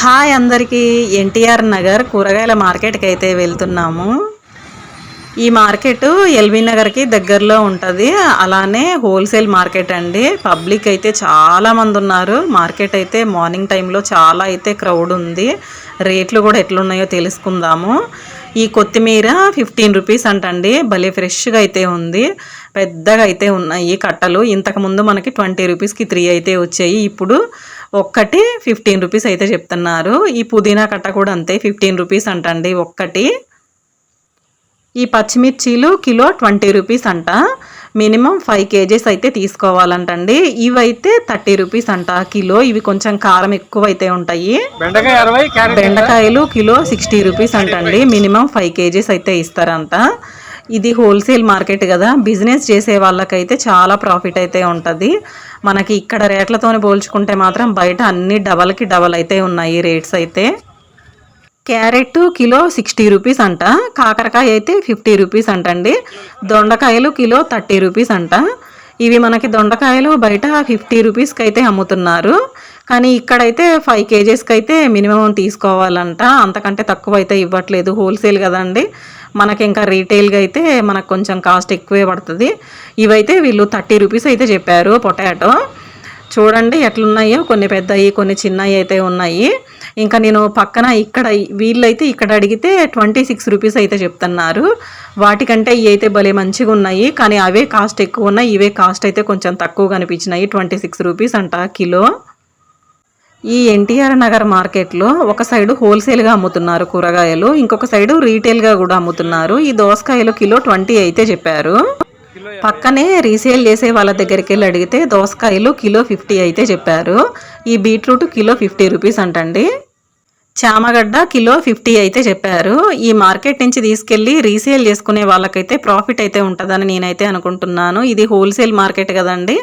Hi అందరికీ. ఎన్టీఆర్ నగర్ కూరగాయల మార్కెట్కి అయితే వెళ్తున్నాము. ఈ మార్కెట్ ఎల్బీ నగర్కి దగ్గరలో ఉంటుంది. అలానే హోల్సేల్ మార్కెట్ అండి. పబ్లిక్ అయితే చాలా మంది ఉన్నారు. మార్కెట్ అయితే మార్నింగ్ టైంలో చాలా అయితే క్రౌడ్ ఉంది. రేట్లు కూడా ఎట్లున్నాయో తెలుసుకుందాము. ఈ కొత్తిమీర ఫిఫ్టీన్ రూపీస్ అంటండి. భలే ఫ్రెష్గా అయితే ఉంది. పెద్దగా అయితే ఉన్నాయి కట్టలు. ఇంతకుముందు మనకి ట్వంటీ రూపీస్కి త్రీ అయితే వచ్చాయి. ఇప్పుడు ఒక్కటి ఫిఫ్టీన్ రూపీస్ అయితే చెప్తున్నారు. ఈ పుదీనా కట్ట కూడా అంతే ఫిఫ్టీన్ రూపీస్ అంటండి ఒక్కటి. ఈ పచ్చిమిర్చీలు కిలో ట్వంటీ రూపీస్ అంట. మినిమం ఫైవ్ కేజీస్ అయితే తీసుకోవాలంటండి. ఇవైతే థర్టీ రూపీస్ అంట కిలో. ఇవి కొంచెం కారం ఎక్కువ అయితే ఉంటాయి బెండకాయలు కిలో సిక్స్టీ రూపీస్ అంటండి. మినిమం ఫైవ్ కేజీస్ అయితే ఇస్తారంట. ఇది హోల్సేల్ మార్కెట్ కదా. బిజినెస్ చేసే వాళ్ళకైతే చాలా ప్రాఫిట్ అయితే ఉంటుంది. మనకి ఇక్కడ రేట్లతో పోల్చుకుంటే మాత్రం బయట అన్ని డబల్కి డబల్ అయితే ఉన్నాయి రేట్స్ అయితే. క్యారెట్ కిలో సిక్స్టీ రూపీస్ అంట. కాకరకాయ అయితే ఫిఫ్టీ రూపీస్ అంటండి. దొండకాయలు కిలో థర్టీ రూపీస్ అంట. ఇవి మనకి దొండకాయలు బయట ఫిఫ్టీ రూపీస్కి అయితే అమ్ముతున్నారు. కానీ ఇక్కడైతే ఫైవ్ కేజీస్కి అయితే మినిమం తీసుకోవాలంట. అంతకంటే తక్కువ అయితే ఇవ్వట్లేదు. హోల్సేల్ కదండి. మనకి ఇంకా రీటైల్గా అయితే మనకు కొంచెం కాస్ట్ ఎక్కువే పడుతుంది. ఇవైతే వీళ్ళు థర్టీ రూపీస్ అయితే చెప్పారు పొటాటో. చూడండి ఎట్లున్నాయో. కొన్ని పెద్దవి కొన్ని చిన్నవి అయితే ఉన్నాయి. ఇంకా నేను పక్కన ఇక్కడ వీళ్ళైతే ఇక్కడ అడిగితే ట్వంటీ సిక్స్ రూపీస్ అయితే చెప్తున్నారు. వాటికంటే ఇవి అయితే భలే మంచిగా ఉన్నాయి కానీ అవే కాస్ట్ ఎక్కువ ఉన్నాయి. ఇవే కాస్ట్ అయితే కొంచెం తక్కువ కనిపించినాయి ట్వంటీ సిక్స్ రూపీస్ అంట కిలో. ఈ ఎన్టీఆర్ నగర్ మార్కెట్లో ఒక సైడు హోల్సేల్గా అమ్ముతున్నారు కూరగాయలు. ఇంకొక సైడు రీటైల్గా కూడా అమ్ముతున్నారు. ఈ దోసకాయలు కిలో ట్వంటీ అయితే చెప్పారు. పక్కనే రీసేల్ చేసే వాళ్ళ దగ్గరికి వెళ్ళి అడిగితే దోసకాయలు కిలో ఫిఫ్టీ అయితే చెప్పారు. ఈ బీట్రూట్ కిలో ఫిఫ్టీ రూపీస్ అంటండి. చామగడ్డ కిలో ఫిఫ్టీ అయితే చెప్పారు. ఈ మార్కెట్ నుంచి తీసుకెళ్ళి రీసేల్ చేసుకునే వాళ్ళకైతే ప్రాఫిట్ అయితే ఉంటుందని నేనైతే అనుకుంటున్నాను. ఇది హోల్సేల్ మార్కెట్ కదండి.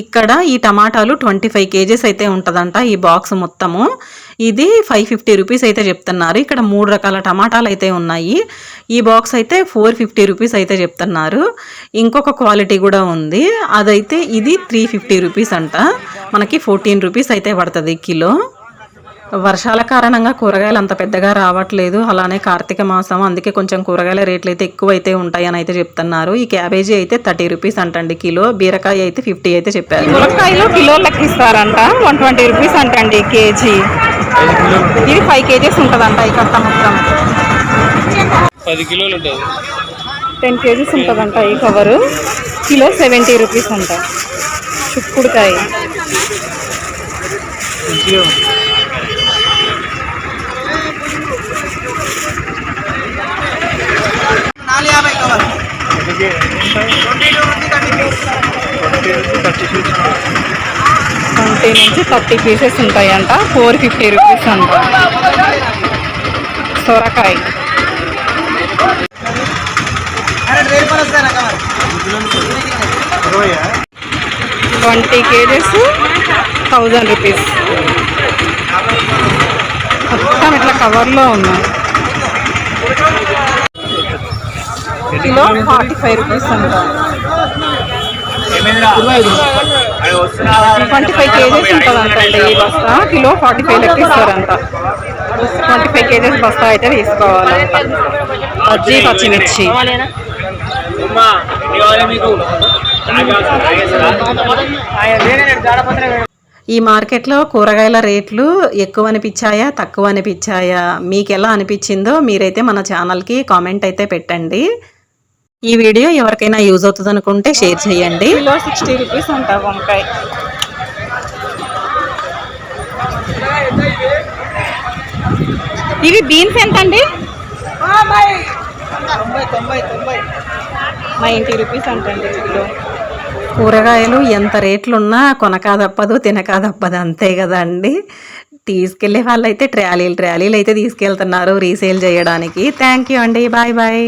ఇక్కడ ఈ టమాటాలు ట్వంటీ ఫైవ్ కేజీస్ అయితే ఉంటుందంట ఈ బాక్స్ మొత్తము. ఇది ఫైవ్ ఫిఫ్టీ రూపీస్ అయితే చెప్తున్నారు. ఇక్కడ మూడు రకాల టమాటాలు అయితే ఉన్నాయి. ఈ బాక్స్ అయితే ఫోర్ ఫిఫ్టీ రూపీస్ అయితే చెప్తున్నారు. ఇంకొక క్వాలిటీ కూడా ఉంది. అదైతే ఇది త్రీ ఫిఫ్టీ రూపీస్ అంట. మనకి ఫోర్టీన్ రూపీస్ అయితే పడుతుంది కిలో. వర్షాల కారణంగా కూరగాయలు అంత పెద్దగా రావట్లేదు. అలానే కార్తీక మాసం అందుకే కొంచెం కూరగాయల రేట్లు అయితే ఎక్కువ అయితే ఉంటాయని అయితే చెప్తున్నారు. ఈ క్యాబేజీ అయితే థర్టీ రూపీస్ అంటండి కిలో. బీరకాయ అయితే ఫిఫ్టీ అయితే చెప్పారు. ములక్కాయలు కిలో లెక్కిస్తారంట వన్ ట్వంటీ రూపీస్ అంటండి కేజీ. ఇది ఫైవ్ కేజీస్ ఉంటుందంట ఈ కట్ట మొత్తం. పది కిలోలు ఉంటుంది. టెన్ కేజీస్ ఉంటుందంట ఈ కవరు. కిలో సెవెంటీ రూపీస్ అంట. చుక్కుడుకాయ. ట్వంటీ నుంచి థర్టీ పీసెస్ ఉంటాయంట. ఫోర్ ఫిఫ్టీ రూపీస్ అంట. సొరకాయ. Twenty kgs thousand rupees. మొత్తం ఇట్లా కవర్లో ఉన్నాయి. కిలో ఫార్టీ ఫైవ్ రూపీస్ అంట. ట్వంటీ ఫైవ్ కేజెస్ ఉంటుందంట ఈ బస్తా. కిలో ఫార్టీ ఫైవ్ లెక్క ఇస్తారంట. ట్వంటీ ఫైవ్ కేజెస్ బస్తా అయితే తీసుకోవాలంట. బజ్జీ పచ్చిమిర్చి. ఈ మార్కెట్లో కూరగాయల రేట్లు ఎక్కువ అనిపించాయా తక్కువ అనిపించాయా మీకు ఎలా అనిపించిందో మీరైతే మన ఛానల్కి కామెంట్ అయితే పెట్టండి. ఈ వీడియో ఎవరికైనా యూజ్ అవుతుంది అనుకుంటే షేర్ చేయండి. కిలో సిక్స్టీ రూపీస్ ఉంటా వంకాయ. ఇవి బీన్స్ ఎంత అండి నైంటీ రూపీస్ అంటండి కిలో. కూరగాయలు ఎంత రేట్లున్నా కొనకా తప్పదు తినకా తప్పదు అంతే కదండి. తీసుకెళ్ళే వాళ్ళైతే ట్రాలీలు ట్రాలీలు అయితే తీసుకెళ్తున్నారు రీసేల్ చేయడానికి. థ్యాంక్ యూ అండి. Bye bye